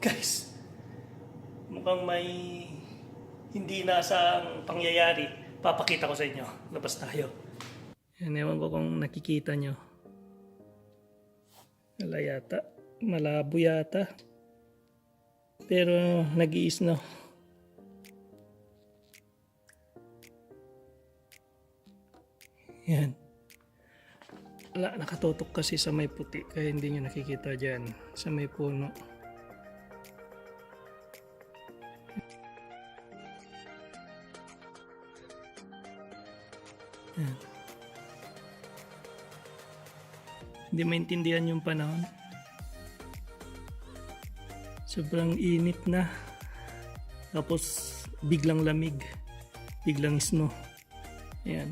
Guys, mukhang may hindi nasang pangyayari. Papakita ko sa inyo. Labas tayo. Yan, ewan ko kung nakikita nyo. Wala yata. Malabo yata. Pero nag-iis no. Yan. Wala, nakatutok kasi sa may puti kaya hindi nyo nakikita dyan sa may puno. Hindi maintindihan yung panahon. Sobrang init na. Tapos biglang lamig. Biglang snow. Ayan.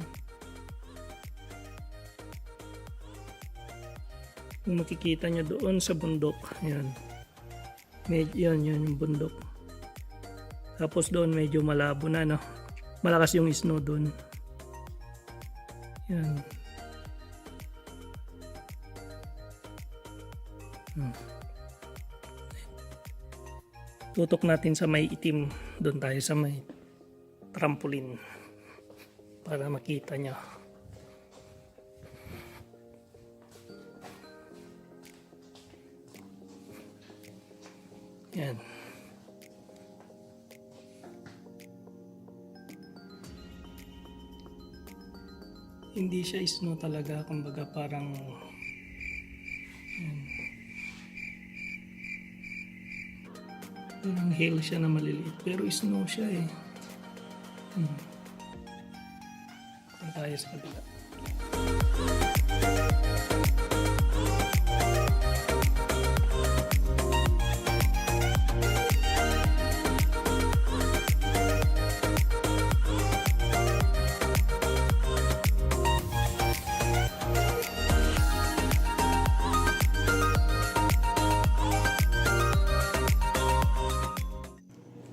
Kung makikita nyo doon sa bundok, yan. Medyo, yan, yan yung bundok. Tapos doon medyo malabo na, no? Malakas yung snow doon. Yan. Tutok natin sa may itim. Doon tayo sa may trampoline. Para makita nyo. Yan. Hindi siya snow talaga, kumbaga parang Parang hail siya na maliliit, pero snow siya eh. Hmm. Punta tayo sa kabila.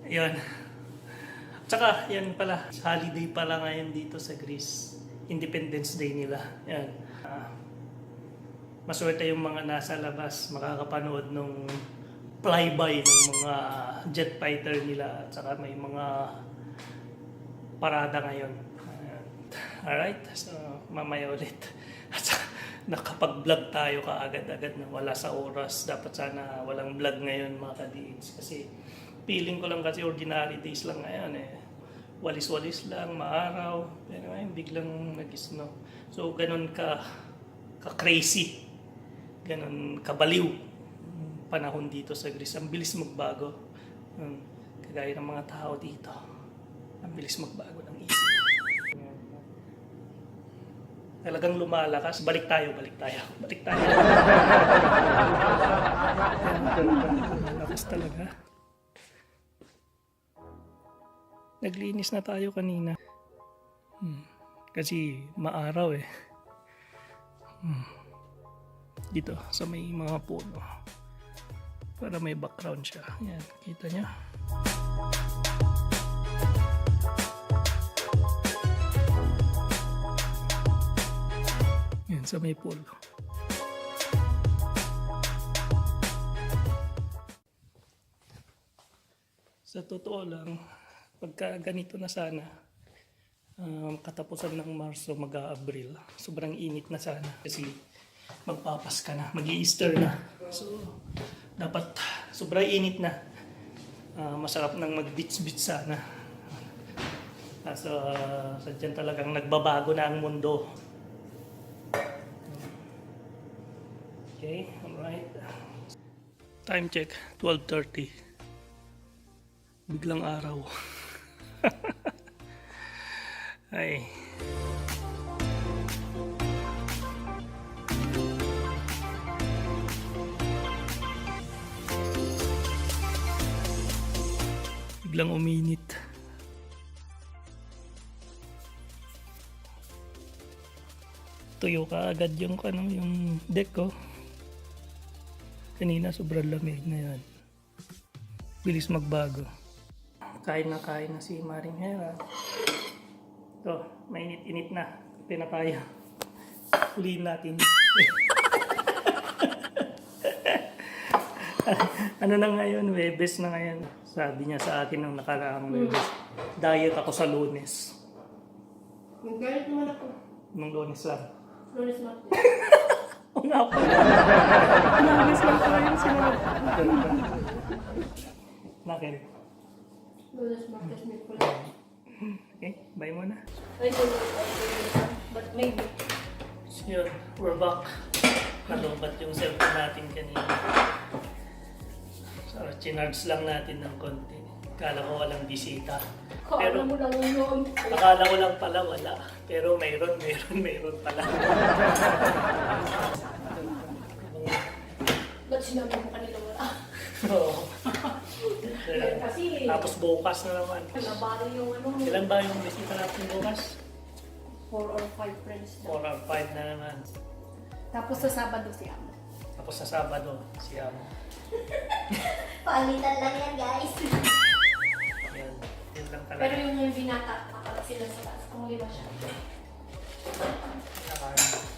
Ayun. Tsaka, yan pala, holiday pala ngayon dito sa Greece. Independence Day nila. Yan. Ah, maswerte yung mga nasa labas makakapanood nung flyby ng mga jet fighter nila. At saka may mga parada ngayon. Ayan. Alright, so mamaya ulit. At nakapag-vlog tayo kaagad-agad na wala sa oras. Dapat sana walang vlog ngayon mga kadiins. Kasi feeling ko lang kasi ordinary days lang ngayon eh. Walis-walis lang, maaraw. Pero ngayon biglang nag-snow. So ganun ka, ka-crazy. Ganun kabaliw. Panahon dito sa Greece. Ang bilis magbago. Um, Kagaya ng mga tao dito. Ang bilis magbago ng isip. Talagang lumalakas. Balik tayo, balik tayo. Balik tayo. Lumalakas talaga. Naglinis na tayo kanina. Hmm. Kasi maaraw eh. Hmm. Dito sa may mga puno. Para may background siya. Yan, kita niya. Yan, sa may pool. Sa totoo lang, pagka ganito na sana, um, katapusan ng Marso, mag-Abril, sobrang init na sana kasi magpapas ka na, mag easter na. So, dapat sobrang init na. Ah, masarap nang mag-beach-beach sana. Kaso, uh, sadyan talagang nagbabago na ang mundo. Okay, alright. Time check, 12.30. Biglang araw. Ay. Biglang uminit. Tuyo ka agad yung ano, yung deck ko. Kanina sobrang lamig na yan. Bilis magbago. Kain na kain na si Maring Hera. Ito, mainit-init na. Kape na tayo. Huliin natin. ano na ngayon, Webes na ngayon. Sabi niya sa akin nung nakaraang Webes, diet ako sa lunes. Nagalit naman ako. Nung lunes lang. Flores Martin. Oo nga po. lunes lang pala yung sinunod. Nakil. Flores Martin Smith pala. Okay, bye muna. But maybe. So yun, we're back. Nalubat yung cellphone natin kanina. So, chinarge lang natin ng konti. Kala ko walang bisita. Kala mo lang yun. Akala ko lang pala wala. Pero mayroon, mayroon, mayroon pala. Ba't sinabi mo kanila wala? Oo. Kasi, Tapos bukas na naman. nabari yung ano, Ilan ba yung bisita natin bukas? four or five friends na. 4 or 5 na naman. Tapos sa Sabado si Amo. Tapos sa Sabado, si Amo. Palitan lang yan, guys. Yan. Yun lang Pero talaga. yung yung binata, akala sila sa taas, kung lima siya.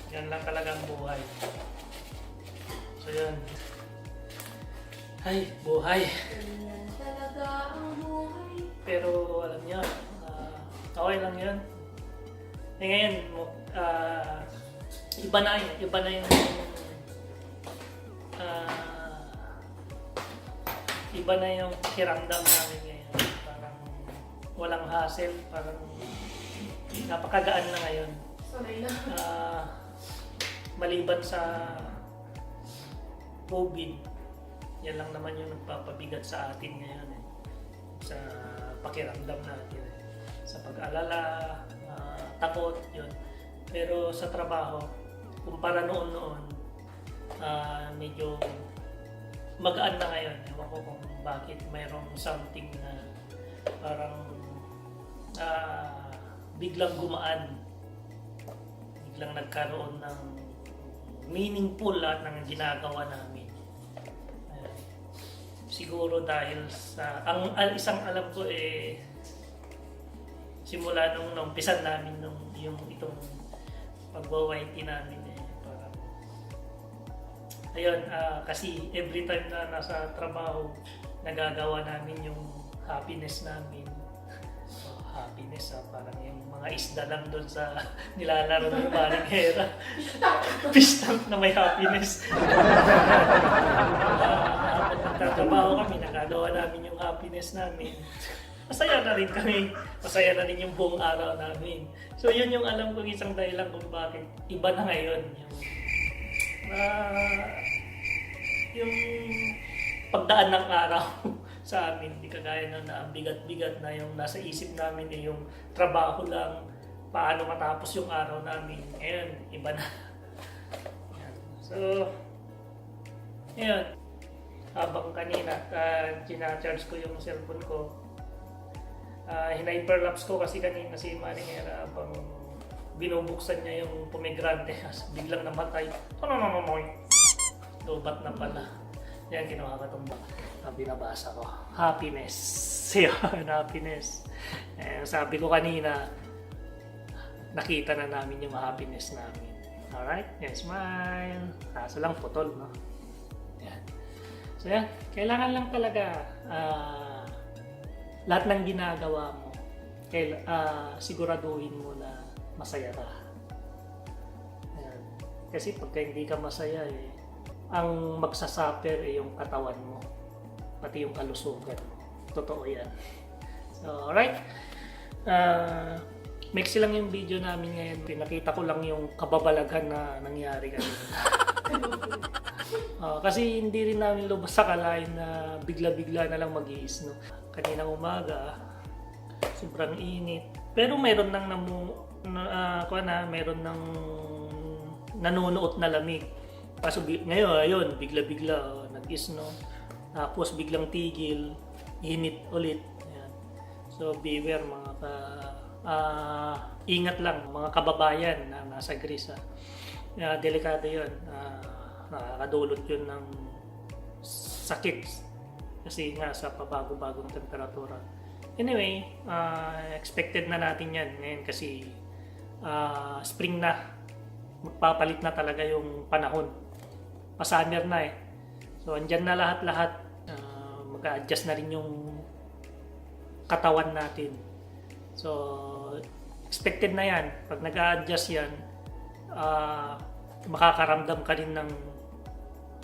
Yan lang talaga ang buhay. So yun. Ay, buhay. Ganyan talaga ang buhay. Pero alam niyo, ah, okay lang yun. Eh ngayon, ah, iba na yun. Iba na yung... ah, iba na yung kiramdam namin ngayon. Parang walang hassle. Parang napakagaan na ngayon. Sanay na. Ah, maliban sa COVID, yan lang naman yung nagpapabigat sa atin ngayon eh. Sa pakiramdam natin. Sa pag-alala, ah, takot, yun. Pero sa trabaho, kumpara noon-noon, ah, medyo magaan na ngayon. Ewan ko kung bakit mayroong something na parang ah, biglang gumaan biglang nagkaroon ng meaningful lahat ng ginagawa namin. Siguro dahil sa ang al- isang alam ko eh simula nung naumpisan namin nung yung itong pagwa-YT namin eh parang ayun ah, kasi every time na nasa trabaho nagagawa namin yung happiness namin happiness ah, parang yung mga isda lang doon sa nilalaro ng maringhera. Fish tank na may happiness. Ah, nagtatrabaho kami, nagagawa namin yung happiness namin. Masaya na rin kami. Masaya na rin yung buong araw namin. So yun yung alam ko isang dahilan kung bakit iba na ngayon. Yung, ah, yung pagdaan ng araw sa amin, hindi kagaya na, na ang bigat-bigat na yung nasa isip namin eh, yung trabaho lang, paano matapos yung araw namin. Ngayon, iba na. So, yun. Habang kanina, uh, charge ko yung cellphone ko, uh, hina-hyperlapse ko kasi kanina si Maringera habang binubuksan niya yung pomegranate, biglang namatay. Ano no no no Lobat na pala. Yan, ginawa ka itong binabasa ko. Happiness. Yun, happiness. Eh, sabi ko kanina, nakita na namin yung happiness namin. Alright? Yan, smile. Kaso lang putol, no? Yan. So yan, kailangan lang talaga ah, lahat ng ginagawa mo, kail, ah, siguraduhin mo na masaya ka. Yan. Kasi pagka hindi ka masaya, eh, ang magsasuffer eh yung katawan mo, pati yung kalusugan mo. Totoo yan. So, alright. Uh, mix lang yung video namin ngayon. Pinakita ko lang yung kababalaghan na nangyari kanina. Ah, kasi hindi rin namin lubos sa kalain na bigla-bigla na lang mag no? Kaninang umaga, sobrang init. Pero meron nang namu, na, ah, kuha na, meron nang nanunuot na lamig. Kaso ngayon, ayun, bigla-bigla oh, nag-snow. Tapos biglang tigil, init ulit. Ayan. So beware mga ka, ah, ingat lang mga kababayan na nasa Greece. ah. Ah, delikado yun. Ah, nakakadulot yun ng sakit kasi nga sa pabago-bagong temperatura. Anyway, ah, expected na natin yan ngayon kasi ah, spring na. Magpapalit na talaga yung panahon. Pa-summer na eh. So, andyan na lahat-lahat. Ah, mag-adjust na rin yung katawan natin. So, expected na yan. Pag nag-a-adjust yan, ah, makakaramdam ka rin ng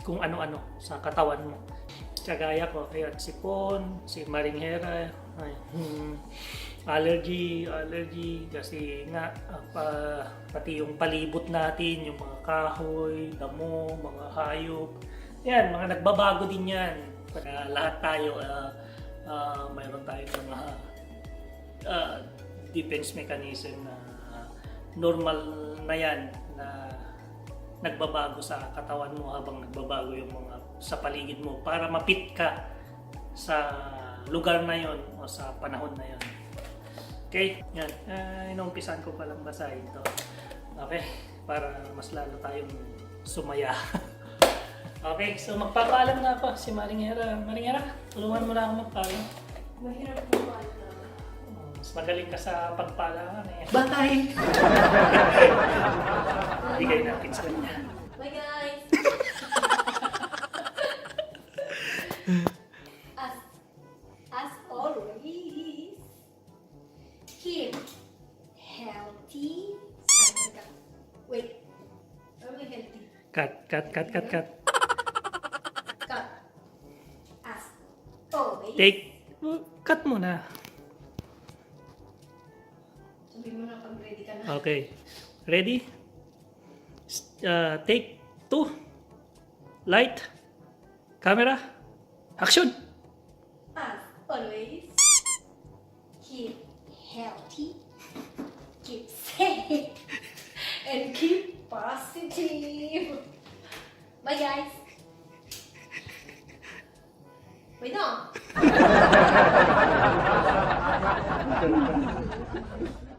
kung ano-ano sa katawan mo. Kagaya ko, ayan, si Pon, si Maring Hera, ay, hmm, allergy, allergy, kasi nga, pa, pati yung palibot natin, yung mga kahoy, damo, mga hayop, yan, mga nagbabago din yan. Para lahat tayo, ah, ah, mayroon tayong mga ah, defense mechanism na normal na yan na nagbabago sa katawan mo habang nagbabago yung mga sa paligid mo para mapit ka sa lugar na yon o sa panahon na yon. Okay? Yan. Uh, inumpisan ko palang basahin to. Okay? Para mas lalo tayong sumaya. okay, so magpapaalam na ako si Maringera. Maringera, tulungan mo na ako magpaalam. Mahirap po ba? Oh, Mas magaling ka sa pagpaalam eh. Batay! Bigay natin sa kanya. Healthy. Wait. We healthy? Cut, cut, cut, cut, cut. Cut. As always. Take, cut mo na. Sabihin mo na pag ready ka na. Okay. Ready? Uh, take two. Light. Camera. Action! As always, keep healthy, and keep positive. Bye, guys. Wait, no.